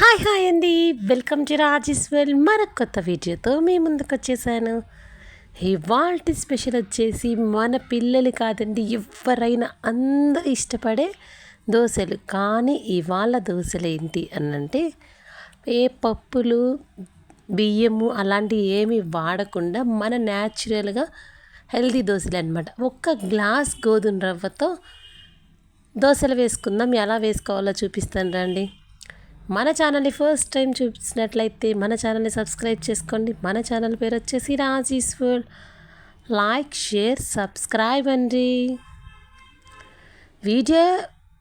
Hi hi అండి. Welcome to Rajeshwar మరొక కొత్త వీడియోతో మీ ముందుకు వచ్చేసాను. ఇవాల్టి స్పెషల్ వచ్చేసి మన పిల్లలు కాదండి ఎవరైనా అందరూ ఇష్టపడే దోశలు. కానీ ఇవాళ దోశలు ఏంటి అనంటే ఏ పప్పులు బియ్యము అలాంటివి ఏమి వాడకుండా మన న్యాచురల్గా హెల్దీ దోశలు అనమాట ఒక్క గ్లాస్ గోధుమ రవ్వతో దోశలు వేసుకుందాం. ఎలా వేసుకోవాలో చూపిస్తాను రండి. మన ఛానల్ని ఫస్ట్ టైం చూపించినట్లయితే మన ఛానల్ని సబ్స్క్రైబ్ చేసుకోండి. మన ఛానల్ పేరు వచ్చేసి Raji's world. Like share subscribe అండి. వీడియో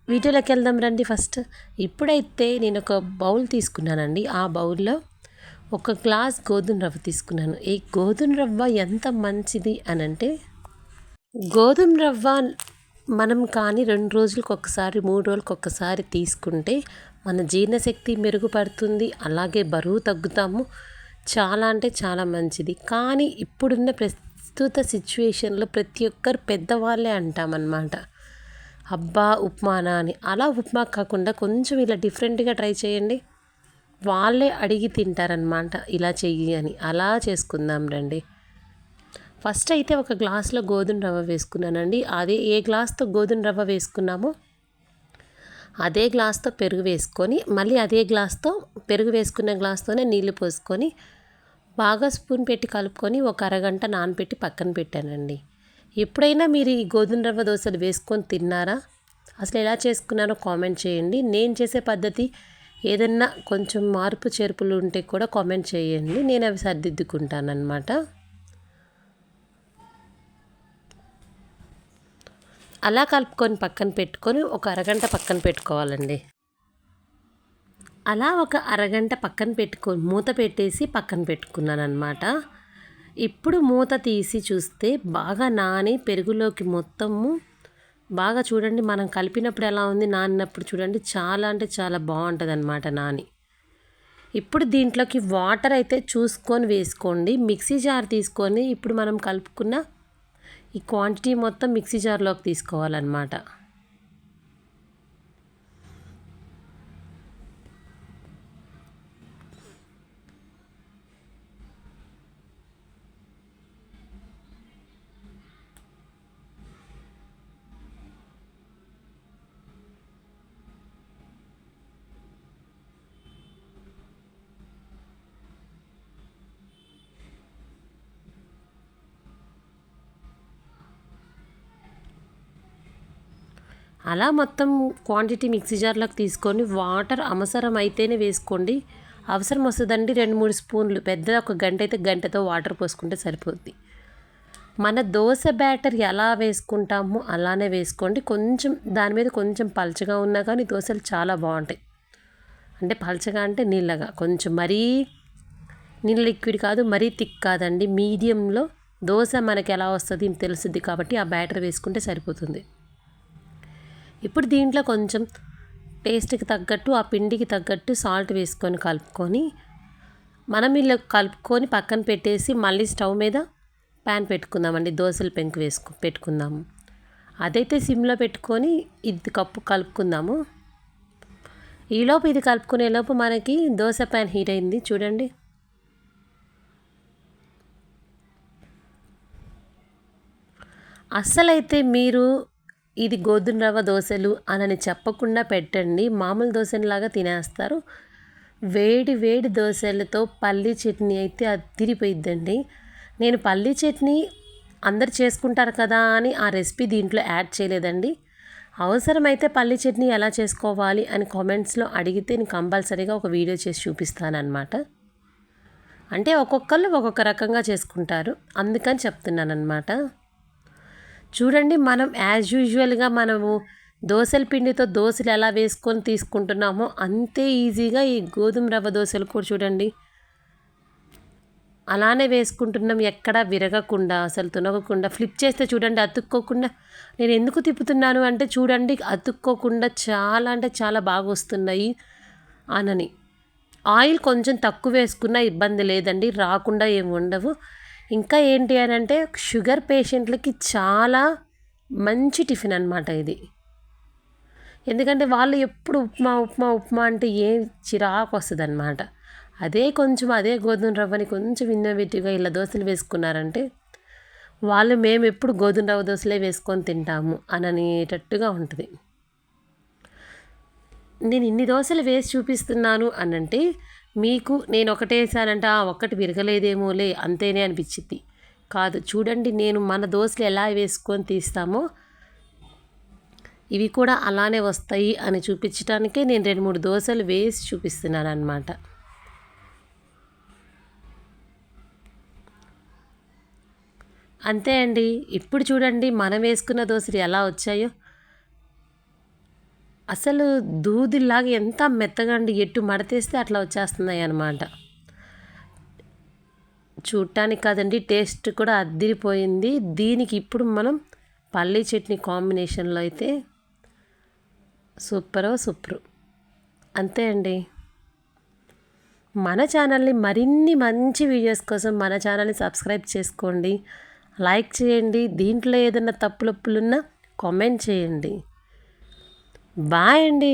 వీడియోలోకి వెళ్దాం రండి ఫస్ట్. ఇప్పుడైతే నేను ఒక బౌల్ తీసుకున్నానండి. ఆ బౌల్లో ఒక గ్లాస్ గోధుమ రవ్వ తీసుకున్నాను. ఈ గోధుమ రవ్వ ఎంత మంచిది అని అంటే గోధుమ రవ్వ మనం కానీ రెండు రోజులకు ఒకసారి మూడు రోజులకు ఒకసారి తీసుకుంటే మన జీర్ణశక్తి మెరుగుపడుతుంది అలాగే బరువు తగ్గుతాము. చాలా అంటే చాలా మంచిది. కానీ ఇప్పుడున్న ప్రస్తుత సిచ్యువేషన్లో ప్రతి ఒక్కరు పెద్దవాళ్ళే అంటామన్నమాట. అబ్బా ఉప్మానా అని. అలా ఉప్మా కాకుండా కొంచెం ఇలా డిఫరెంట్గా ట్రై చేయండి. వాళ్ళే అడిగి తింటారనమాట ఇలా చెయ్యి అని. అలా చేసుకుందాం రండి. ఫస్ట్ అయితే ఒక గ్లాస్లో గోధుమ రవ్వ వేసుకున్నానండి. అదే ఏ గ్లాస్తో గోధుమ రవ్వ వేసుకున్నామో అదే గ్లాస్తో పెరుగు వేసుకొని మళ్ళీ అదే గ్లాస్తో పెరుగు వేసుకున్న గ్లాస్తోనే నీళ్ళు పోసుకొని బాగా స్పూన్ పెట్టి కలుపుకొని ఒక అరగంట నానబెట్టి పక్కన పెట్టానండి. ఎప్పుడైనా మీరు ఈ గోధుమ రవ్వ దోశలు వేసుకొని తిన్నారా? అసలు ఎలా చేసుకున్నారో కామెంట్ చేయండి. నేను చేసే పద్ధతి ఏదన్నా కొంచెం మార్పు చేర్పులు ఉంటే కూడా కామెంట్ చేయండి. నేను అవి సర్దిద్దుకుంటాను అలా కలుపుకొని పక్కన పెట్టుకొని ఒక అరగంట పక్కన పెట్టుకోవాలండి. అలా ఒక అరగంట పక్కన పెట్టుకొని మూత పెట్టేసి పక్కన పెట్టుకున్నాను అనమాట ఇప్పుడు మూత తీసి చూస్తే బాగా నాని పెరుగులోకి మొత్తము బాగా చూడండి మనం కలిపినప్పుడు ఎలా ఉంది నానినప్పుడు చూడండి చాలా అంటే చాలా బాగుంటుంది అనమాట నాని. ఇప్పుడు దీంట్లోకి వాటర్ అయితే చూసుకొని వేసుకోండి. మిక్సీ జార్ తీసుకొని ఇప్పుడు మనం కలుపుకున్న ఈ క్వాంటిటీ మొత్తం మిక్సీ జార్లోకి తీసుకోవాలన్నమాట. అలా మొత్తం క్వాంటిటీ మిక్సీ జార్లోకి తీసుకొని వాటర్ అవసరం అయితేనే వేసుకోండి. అవసరం వస్తుందండి రెండు మూడు స్పూన్లు. పెద్ద ఒక గంట అయితే గంటతో వాటర్ పోసుకుంటే సరిపోద్ది. మన దోశ బ్యాటర్ ఎలా వేసుకుంటామో అలానే వేసుకోండి. కొంచెం దాని మీద కొంచెం పలచగా ఉన్నా కానీ దోశలు చాలా బాగుంటాయి. అంటే పలచగా అంటే నీళ్ళగా. కొంచెం మరీ నీళ్ళ లిక్విడ్ కాదు మరీ థిక్ కాదండి. మీడియంలో దోశ మనకి ఎలా వస్తుంది తెలుస్తుంది కాబట్టి ఆ బ్యాటర్ వేసుకుంటే సరిపోతుంది. ఇప్పుడు దీంట్లో కొంచెం టేస్ట్కి తగ్గట్టు ఆ పిండికి తగ్గట్టు సాల్ట్ వేసుకొని కలుపుకొని మనం ఇలా కలుపుకొని పక్కన పెట్టేసి మళ్ళీ స్టవ్ మీద ప్యాన్ పెట్టుకుందామండి. దోశల పెంకు వేసుకు పెట్టుకుందాము. అదైతే సిమ్లో పెట్టుకొని ఇది కప్పు కలుపుకుందాము. ఈలోపు ఇది కలుపుకునేలోపు మనకి దోశ ప్యాన్ హీట్ అయింది. చూడండి. అస్సలైతే మీరు ఇది గోధుమ రవ్వ దోశలు అని చెప్పకుండా పెట్టండి. మామూలు దోశలాగా తినేస్తారు. వేడి వేడి దోశలతో పల్లీ చట్నీ అయితే అదిరిపోయిద్దండి. నేను పల్లీ చట్నీ అందరు చేసుకుంటారు కదా అని ఆ రెసిపీ దీంట్లో యాడ్ చేయలేదండి. అవసరమైతే పల్లీ చట్నీ ఎలా చేసుకోవాలి అని కామెంట్స్లో అడిగితే నేను కంపల్సరీగా ఒక వీడియో చేసి చూపిస్తానమాట అంటే ఒక్కొక్కళ్ళు ఒక్కొక్క రకంగా చేసుకుంటారు. అందుకని చెప్తున్నాను అనమాట చూడండి మనం యాజ్ యూజువల్గా మనము దోశల పిండితో దోశలు ఎలా వేసుకొని తీసుకుంటున్నామో అంతే ఈజీగా ఈ గోధుమ రవ్వ దోశలు కూడా చూడండి. అలానే వేసుకుంటున్నాం ఎక్కడా విరగకుండా అసలు తునగకుండా. ఫ్లిప్ చేస్తే చూడండి అతుక్కోకుండా. నేను ఎందుకు తిప్పుతున్నాను అంటే చూడండి అతుక్కోకుండా చాలా అంటే చాలా బాగా వస్తున్నాయి అనని. ఆయిల్ కొంచెం తక్కువ వేసుకున్నా ఇబ్బంది లేదండి రాకుండా ఏమి ఉండవు. ఇంకా ఏంటి అని అంటే షుగర్ పేషెంట్లకి చాలా మంచి టిఫిన్ అనమాట ఇది. ఎందుకంటే వాళ్ళు ఎప్పుడు ఉప్మా ఉప్మా ఉప్మా అంటే ఏం చిరాకు వస్తుంది అనమాట అదే కొంచెం అదే గోధుమ రవ్వని కొంచెం ఇన్నోవేటివ్గా ఇలా దోశలు వేసుకున్నారంటే వాళ్ళు మేము ఎప్పుడు గోధుమ రవ్వ దోశలే వేసుకొని తింటాము అని అనేటట్టుగా ఉంటుంది. నేను ఇన్ని దోశలు వేసి చూపిస్తున్నాను అనంటే మీకు నేను ఒకటేసానంట "ఆ, ఒక్కటి విరగలేదేమోలే అంతేనే అనిపించింది కాదు చూడండి నేను మన దోశలు ఎలా వేసుకొని తీస్తామో ఇవి కూడా అలానే వస్తాయి అని చూపించడానికే నేను రెండు మూడు దోశలు వేసి చూపిస్తున్నాను అనమాట అంతే అండి. ఇప్పుడు చూడండి మనం వేసుకున్న దోశలు ఎలా వచ్చాయో. అసలు దూదిలాగా ఎంత మెత్తగా అండి ఎట్టు మడతేస్తే అట్లా వచ్చేస్తున్నాయి అన్నమాట. చూడటానికి కాదండి టేస్ట్ కూడా అద్దిరిపోయింది. దీనికి ఇప్పుడు మనం పల్లీ చట్నీ కాంబినేషన్లో అయితే సూపరో సూపరు. అంతే అండి. మన ఛానల్ని మరిన్ని మంచి వీడియోస్ కోసం మన ఛానల్ని సబ్స్క్రైబ్ చేసుకోండి. లైక్ చేయండి. దీంట్లో ఏదైనా తప్పులొప్పులున్నా కామెంట్ చేయండి. బాయ్ అండి.